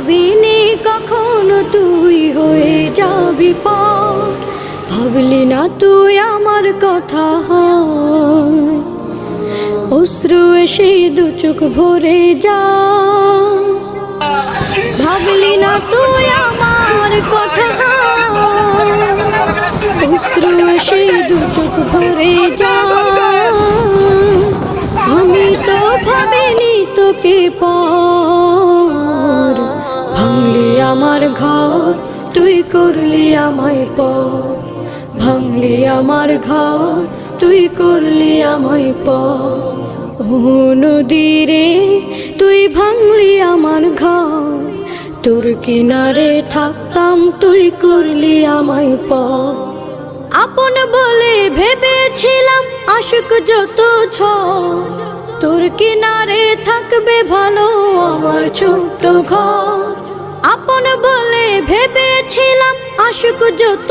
ভাবিনি কখনো তুই হয়ে যাবি পার ভাবলি না তুই আমার কথা অশ্রু এসে দু চোখ ভরে যা। ভাবলি না তুই আমার কথা অশ্রু এসে দু চোখ ভরে যা। আমি তো ভাবিনি তোকে পর আমার ঘর, তুই করলি আমায় পর ভাঙলি আমার ঘর, তুই করলি আমায় পর ও নদীরে তুই ভাঙলি আমার ঘর। তোর কিনারে থাকতাম, তুই করলি আমায় পর আপন বলে ভেবেছিলাম, আশুক যত ছ তোর কিনারে থাকবে ভালো আমার ছোট্ট ঘর। আশুক যত